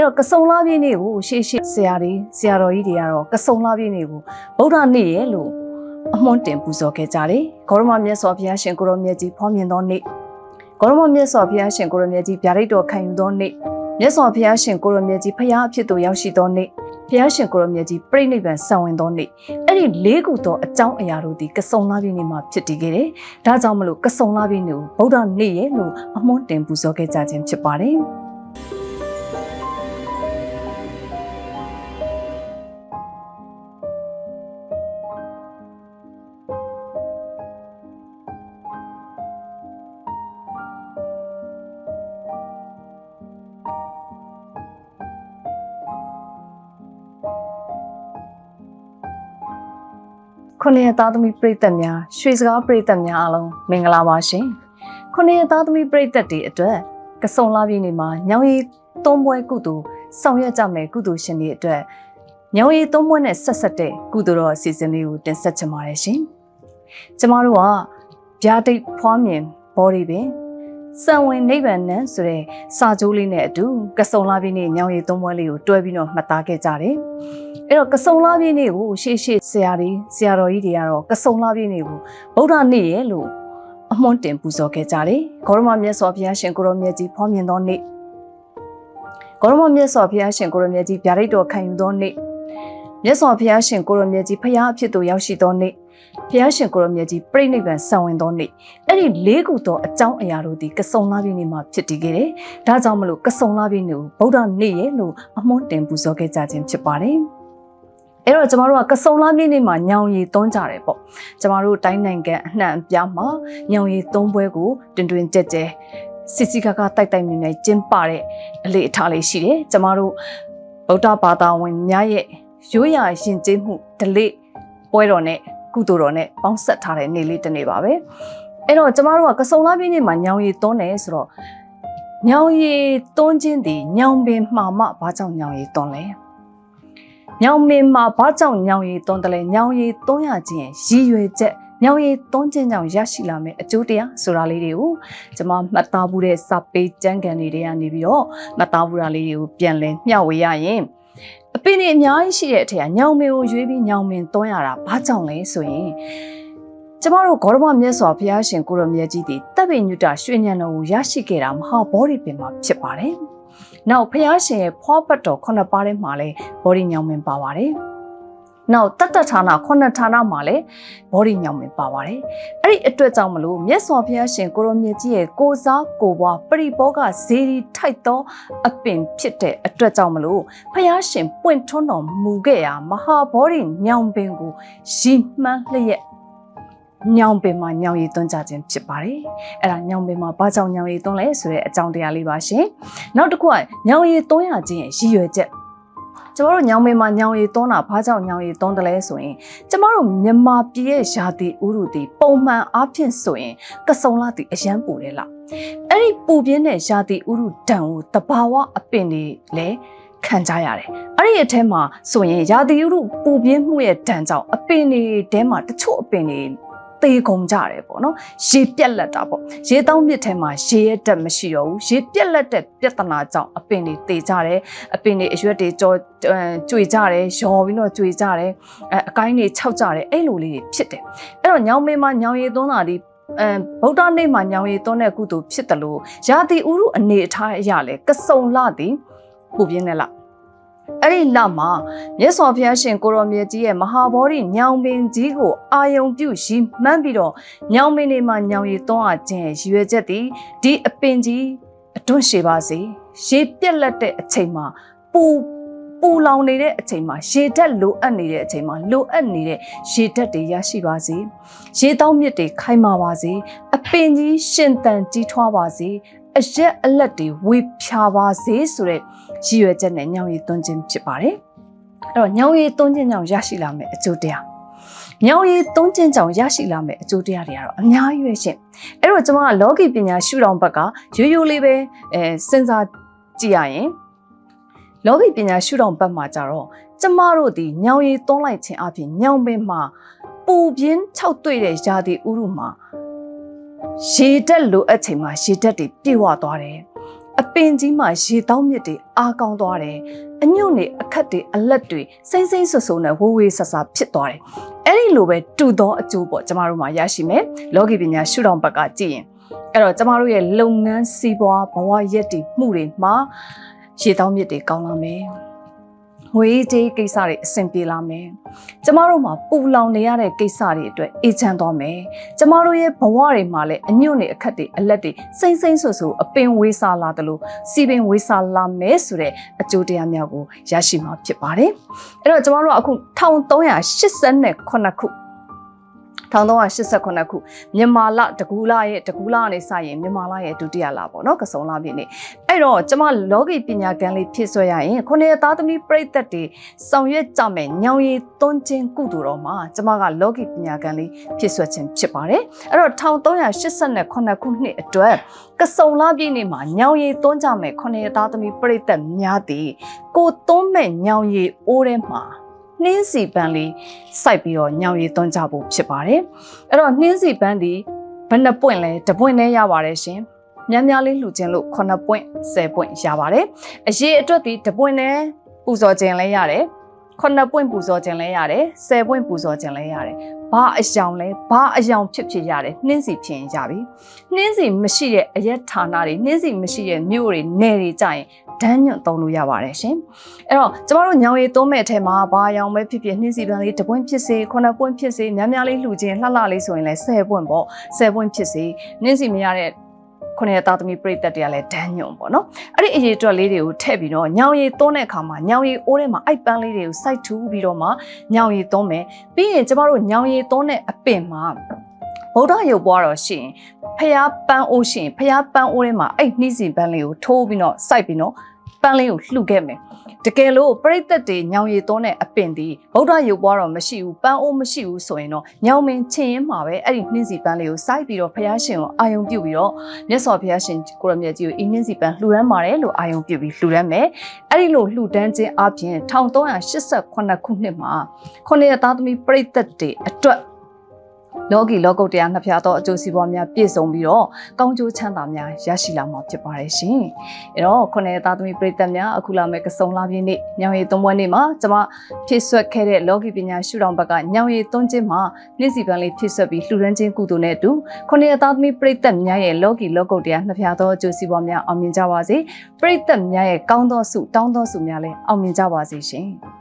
အဲ့တော့ကစုံလာပြည့်နေ့ကိုရှေ့ရှေ့ဆရာတွေဆရာတော်ကြီးတွေကတော့ကစုံလာပြည့်နေ့ကိုဗုဒ္ဓနေ့ရဲ့လို့အမွှန်းတင်ပူဇော်ခဲ့ကြတယ်ဂေါရမမြတ်စွာဘုရားရှင်ကိုရောမြတ်ကြီးဖော်မြင်သောနေ့ဂေါရမမြတ်စွာဘုရားရှင်ကိုရောမြတ်ကြီးဗျာဒိတ်တော်ခံယူသောနေ့မြတ်စွာဘုရားရှင်ကိုရောမြတ်ကြီးဖရာအဖြစ်သို့ရောက်ရှိသောနေ့ဘုရားရှင်ကိုရောမြတ်ကြီးပြိဋိနိဗ္ဗာန်ဆံဝင်သောနေ့အဲ့ဒီလေးခုသောအကြောင်းအရာတို့ဒီကစုံလာပြည့်နေ့မှာဖြစ်တည်ခဲ့တယ်ဒါကြောင့်မလို့ကစုံလာပြည့်နေ့ကိုဗုဒ္ဓနေ့ရဲ့လို့အမွှန်းတင်ပူဇော်ခဲ့ကြခြင်းဖြစ်ပါတယ် ခုနှစ်ရက်သားသမီးပရိသတ်များရွှေစကားပရိသတ်များအားလုံးမင်္ဂလာပါရှင်ခုနှစ်ရက်သားသမီးပရိသတ်တွေအတွက်ကစုံလာပြည်နေမှာညောင်ရည်သုံးပွဲကုသိုလ်ဆောင်ရွက်ကြမယ်ကုသိုလ်ရှင်တွေအတွက်ညောင်ရည်သုံးပွဲနဲ့ဆက်ဆက်တဲ့ကုသိုလ်တော်အစီအစဉ်လေးကိုတင်ဆက်ချင်ပါတယ်ရှင်ကျမတို့ကဗျာဒိတ်ဖွားမြင်ဘော်ဒီပင် စံဝင်နိဗ္ဗာန်နံဆိုတဲ့စာကြိုးလေးနဲ့အတူကစုံလာပြည်နေညောင်ရည်သုံးပွဲလေးကိုတွဲပြီးတော့မှတ်သားခဲ့ကြတယ်အဲ့တော့ကစုံလာပြည့်နေ့ကိုရှေ့ရှေ့ဆရာတွေဆရာတော်ကြီးတွေကတော့ကစုံလာပြည့်နေ့ကိုဗုဒ္ဓနေ့ရဲ့လို့အမွှန်းတင်ပူဇော်ခဲ့ကြတယ်။ဂေါရမမြတ်စွာဘုရားရှင်ကိုရောမြတ်ကြီးဖော်မြင်သောနေ့ဂေါရမမြတ်စွာဘုရားရှင်ကိုရောမြတ်ကြီးဗျာဒိတ်တော်ခံယူသောနေ့ မြတ်စွာဘုရားရှင်ကိုရောမြတ်ကြီးဖရာအဖြစ်သို့ရောက်ရှိသောနေ့ဘုရားရှင်ကိုရောမြတ်ကြီးပြိဋိနိဗ္ဗာန်ဆံဝင်သောနေ့အဲ့ဒီလေးခုသောအကြောင်းအရာတို့ဒီကစုံလာပြည့်နေ့မှာဖြစ်တည်ခဲ့တယ်။ဒါကြောင့်မလို့ကစုံလာပြည့်နေ့ကိုဗုဒ္ဓနေ့ရဲ့လို့အမွှန်းတင်ပူဇော်ခဲ့ကြခြင်းဖြစ်ပါတယ်။အဲ့တော့ကျမတို့ကကစုံလာမြင့်နေ့မှာညောင်ရည်သွန်းကြတယ်ပေါ့ကျမတို့တိုင်းနိုင်ငံအနှံ့အပြားမှာညောင်ရည်သွန်းပွဲကိုတွင်တွင်ကြက်ကြဲစစ်စီကကတိုက်တိုက်မြင်မြင်ကျင်းပတဲ့အလေအထားလေးရှိတယ်ကျမတို့ဗုဒ္ဓဘာသာဝင်များရဲ့ ရိုးရာရှင်ကျေးမှုဓလေ့ပွဲတော်နဲ့ကုသိုလ်တော်နဲ့ပေါင်းဆက်ထားတဲ့နေ့လေးတစ်နေ့ပါပဲအဲ့တော့ကျမတို့ကကစုံလာမြင့်နေ့မှာညောင်ရည်သွန်းတယ်ဆိုတော့ညောင်ရည်သွန်းခြင်းဒီညောင်ပင်မှာမှဘာကြောင့်ညောင်ရည်သွန်းလဲညောင်မင်းမှာဘာကြောင့်ညောင်ရည်သွန်းတယ်လဲညောင်ရည်သွန်းရခြင်းရဲ့ရည်ရွယ်ချက်ညောင်ရည်သွန်းခြင်းကြောင့်ရရှိလာမယ့်အကျိုးတရားဆိုတာလေးတွေကိုကျွန်မမှတ်သားမှုတဲ့စာပေကျမ်းဂန်တွေတွေကနေပြီးတော့မှတ်သားမှုတာလေးတွေကိုပြန်လည်မျှဝေရရင် အပင်တွေအများကြီးရှိတဲ့အထက်ကညောင်မင်းကိုရွေးပြီးညောင်မင်းသွန်းရတာဘာကြောင့်လဲဆိုရင်ကျမတို့ဂေါရမမြတ်စွာဘုရားရှင်ကိုရမြတ်ကြီးတည်တပ်ပိညုတရွှေညံတော်ကိုရရှိခဲ့တာမဟာဗောဓိပင်မှာဖြစ်ပါတယ်။နောက်ဘုရားရှင်ရဲ့ဖွားပတ်တော်ခုနှစ်ပါးထဲမှာလည်းဘောဓိညောင်မင်းပါပါတယ်။ နောက်တတ္တဌာနခုနှစ်ဌာနမှာလည်းဘောဓိညောင်မင်းပါပါတယ်။အဲ့ဒီအတွက်ကြောင့်မလို့မြတ်စွာဘုရားရှင်ကိုရောမြတ်ကြီးရဲ့ကိုစားကိုပွားပရိဘောဂဇေဒီထိုက်သောအပင်ဖြစ်တဲ့အတွက်ကြောင့်မလို့ဘုရားရှင်ပွင့်ထွန်းတော်မူခဲ့ရာမဟာဘောဓိညောင်ပင်ကိုရည်မှန်းလျက်ညောင်ပင်မှာညောင်ရည်သွန်းကြခြင်းဖြစ်ပါတယ်။အဲ့ဒါညောင်ပင်မှာဘာကြောင့်ညောင်ရည်သွန်းလဲဆိုတဲ့အကြောင်းတရားလေးပါရှင်။နောက်တစ်ခုကညောင်ရည်သွန်းရခြင်းရဲ့ရည်ရွယ်ချက် ကျမတို့ညောင်ပင်မှာညောင်ရည်သွန်းတာဘာကြောင့်ညောင်ရည်သွန်းတယ်လဲဆိုရင်ကျမတို့မြန်မာပြည်ရဲ့ယာတိဥရုတီပုံမှန်အားဖြင့်ဆိုရင်ကစုံလာတီအရန်ပူတယ်လားအဲ့ဒီပူပြင်းတဲ့ယာတိဥရုဒံကိုတဘာဝအပင်တွေလည်းခံကြရတယ်။အဲ့ဒီအထဲမှာဆိုရင်ယာတိဥရုပူပြင်းမှုရဲ့ဒဏ်ကြောင့်အပင်တွေထဲမှာတချို့အပင်တွေ သေကုန်ကြတယ်ပေါ့နော်ရေပြက်လက်တာပေါ့ရေတောင်းမြစ်ထဲမှာရေရဲ့တက်မရှိတော့ဘူးရေပြက်လက်တဲ့ပြဿနာကြောင့်အပင်တွေသေကြတယ်အပင်တွေအရွက်တွေကြောကျွေကြတယ်ရော်ပြီးတော့ကျွေကြတယ်အဲအကိုင်းတွေခြောက်ကြတယ်အဲ့လိုလေးတွေဖြစ်တယ်အဲ့တော့ညောင်မေမှာညောင်ရည်သွန်းတာဒီအဲဗုဒ္ဓနေ့မှာညောင်ရည်သွန်းတဲ့ကုသိုလ်ဖြစ်တယ်လို့ယာတိဥရုအနေအထားအရလဲကစုံလာသည်ပူပြင်းတဲ့လား အဲ့ဒီလမှာမြတ်စွာဘုရားရှင်ကိုရောမြတ်ကြီးရဲ့မဟာဗောဓိညောင်ပင်ကြီးကိုအာယုံပြုရီမှန်းပြီးတော့ညောင်ပင်တွေမှာညောင်ရည်သွန်းအပ်ခြင်းရည်ရွယ်ချက်သည်ဒီအပင်ကြီးအတွန့်ရှည်ပါစေရေပြက်လက်တဲ့အချိန်မှာပူပူလောင်နေတဲ့အချိန်မှာရေဓာတ်လိုအပ်နေတဲ့အချိန်မှာလိုအပ်နေတဲ့ရေဓာတ်တွေရရှိပါစေရေတောင်းမြစ်တွေခိုင်မာပါစေအပင်ကြီးရှင်သန်ကြီးထွားပါစေအရက်အလက်တွေဝေဖြာပါစေဆိုတဲ့ ရည်ရွယ်ချက်နဲ့ညောင်ရည်သွန်းခြင်းဖြစ်ပါတယ်အဲ့တော့ညောင်ရည်သွန်းခြင်းကြောင့်ရရှိလာမယ့်အကျိုးတရားညောင်ရည်သွန်းခြင်းကြောင့်ရရှိလာမယ့်အကျိုးတရားတွေကတော့အများကြီးပဲရှင်အဲ့တော့ကျွန်မကလောကီပညာရှုထောင့်ဘက်ကရိုးရိုးလေးပဲအဲစဉ်းစားကြည့်ရရင်လောကီပညာရှုထောင့်ဘက်မှာကြတော့ကျမတို့ဒီညောင်ရည်သွန်းလိုက်ခြင်းအပြင်ညောင်ပင်မှာပူပြင်း၆တွေ့တဲ့ຢာတိဥရုမှာရေတက်လိုအပ်ချိန်မှာရေတက်တွေပြည့်ဝသွားတယ် အပင်ကြီးမှာရေတောင်းမြစ်တွေအားကောင်းသွားတယ်အညွန့်တွေအခက်တွေအလက်တွေစိမ့်စိမ့်ဆွဆွနဲ့ဝေးဝေးဆဆဖြစ်သွားတယ်အဲ့ဒီလိုပဲတူသောအကျိုးပေါ့ကျမတို့မှာရရှိမယ်လောကီပညာရှုထောင့်ဘက်ကကြည့်ရင်အဲ့တော့ကျမတို့ရဲ့လုပ်ငန်းစီးပွားဘဝရက်တည်မှုတွေမှာရေတောင်းမြစ်တွေကောင်းလာမယ် ငွေကြေးကိစ္စတွေအဆင်ပြေလာမယ်။ကျမတို့မှာပူလောင်နေရတဲ့ကိစ္စတွေအတွက်အေးချမ်းသွားမယ်။ကျမတို့ရဲ့ဘဝတွေမှာလည်းအညွန့်တွေအခက်တွေအလက်တွေစိမ့်စိမ့်ဆူဆူအပင်ဝေးစားလာတယ်လို့စီပင်ဝေးစားလာမယ်ဆိုတဲ့အကျိုးတရားများကိုရရှိမှာဖြစ်ပါတယ်။အဲ့တော့ကျမတို့ကအခု1389ခု1389ခုမြန်မာလတကူလရဲ့တကူလကနေစရင်မြန်မာလရဲ့ဒုတိယလပေါ့နော်ကစုံလပြည့်နေ အဲ့တော့ကျမလောကီပညာကံလေးဖြည့်ဆွဲရရင်ခုနှစ်သားသမီးပြိသက်တွေဆောင်ရွက်ကြမယ်ညောင်ရည်သွန်းခြင်းကုသိုလ်တော်မှာကျမကလောကီပညာကံလေးဖြည့်ဆွဲခြင်းဖြစ်ပါတယ်အဲ့တော့1389ခုနှစ်အတွက်ကစုံလပြည့်နေမှာညောင်ရည်သွန်းကြမယ်ခုနှစ်သားသမီးပြိသက်များသည်ကိုသွန်းမဲ့ညောင်ရည်အိုးထဲမှာနှင်းစီပန်းလေးစိုက်ပြီးတော့ညောင်ရည်သွန်းကြဖို့ဖြစ်ပါတယ်။အဲ့တော့နှင်းစီပန်းဒီဘယ်နှပွင့်လဲတစ်ပွင့်နဲ့ရပါတယ်ရှင်။ များများလေးလှူခြင်းလို့9ပွင့်10ပွင့်ရပါတယ်။အရေးအတွက်ဒီတစ်ပွင့်နဲ့ပူဇော်ခြင်းလည်းရတယ်။9ပွင့်ပူဇော်ခြင်းလည်းရတယ်။10ပွင့်ပူဇော်ခြင်းလည်းရတယ်။ဘာအယောင်လဲဘာအယောင်ဖြစ်ဖြစ်ရတယ်နှင်းစီဖြစ်ရင်ရပြီ။နှင်းစီမရှိတဲ့အရက်ဌာနတွေနှင်းစီမရှိတဲ့မြို့တွေနယ်တွေကြရင်ဒန်းညွန့်သုံးလို့ရပါတယ်ရှင်။အဲ့တော့ကျမတို့ညောင်ရည်သုံးမဲ့အထက်မှာဘာရောင်ပဲဖြစ်ဖြစ်နှင်းစီပန်းလေးတစ်ပွင့်ဖြစ်စေခုနှစ်ပွင့်ဖြစ်စေများများလေးလှူခြင်းလှလှလေးဆိုရင်လည်း10ပွင့်ပေါ့10ပွင့်ဖြစ်စေနှင်းစီမရတဲ့ ခုနှစ်သားသမီးပြိတက်တွေကလည်းဒန်းညွန့်ပေါ့နော်အဲ့ဒီအရေးအတွက်လေးတွေကိုထည့်ပြီးတော့ညောင်ရည်သုံးတဲ့အခါမှာညောင်ရည်အိုးထဲမှာအိုက်ပန်းလေးတွေကိုစိုက်ထူပြီးတော့မှညောင်ရည်သုံးမယ်ပြီးရင်ကျမတို့ညောင်ရည်သုံးတဲ့အပင်မှာဗုဒ္ဓရုပ်ပွားတော့ရှင်ဖျားပန်းအိုးရှင်ဖျားပန်းအိုးထဲမှာအဲ့နှီးစီပန်းလေးကိုထိုးပြီးတော့စိုက်ပြီးတော့ ပန်းလေးကိုလှုပ်ခဲ့မယ်တကယ်လို့ပြိသက်တွေညောင်ရည်သွန်းတဲ့အပင်ဒီဗုဒ္ဓရုပ်ပွားတော့မရှိဘူးပန်းအိုးမရှိဘူးဆိုရင်တော့ညောင်မင်းချင်းရင်မှာပဲအဲ့ဒီနှင်းစီပန်းလေးကိုစိုက်ပြီးတော့ဖះရှင်ကိုအာယုံပြုတ်ပြီးတော့မြတ်စွာဘုရားရှင်ကိုရမြတ်ကြီးကိုအင်းနှင်းစီပန်းလှူဒန်းပါတယ်လို့အာယုံပြုတ်ပြီးလှူဒန်းမယ်အဲ့ဒီလိုလှူဒန်းခြင်းအပြင်1388ခုနှစ်မှာခုနှစ်သားသမီးပြိသက်တွေအတွက် လောကီလောကုတ်တရားနှစ်ဖြာသောအကျိုးစီးပွားများပြည့်စုံပြီးတော့ကောင်းကျိုးချမ်းသာများရရှိလာမှာဖြစ်ပါတယ်ရှင်။အဲတော့ခုနှစ်သားသမီးပြည်သက်များအခုလာမဲ့ကစုံလာပြည့်နေ့ညောင်ရည်သုံးပွဲနေ့မှာကျွန်မဖြည့်ဆွက်ခဲ့တဲ့လောကီပညာရှုထောင့်ဘက်ကညောင်ရည်သုံးခြင်းမှာနေ့စီပန်းလေးဖြည့်ဆွက်ပြီးလှူဒန်းခြင်းကုသိုလ်နဲ့အတူခုနှစ်သားသမီးပြည်သက်များရဲ့လောကီလောကုတ်တရားနှစ်ဖြာသောအကျိုးစီးပွားများအောင်မြင်ကြပါစေ။ပြည်သက်များရဲ့ကောင်းသောဆုတောင်းသောဆုများလည်းအောင်မြင်ကြပါစေရှင်။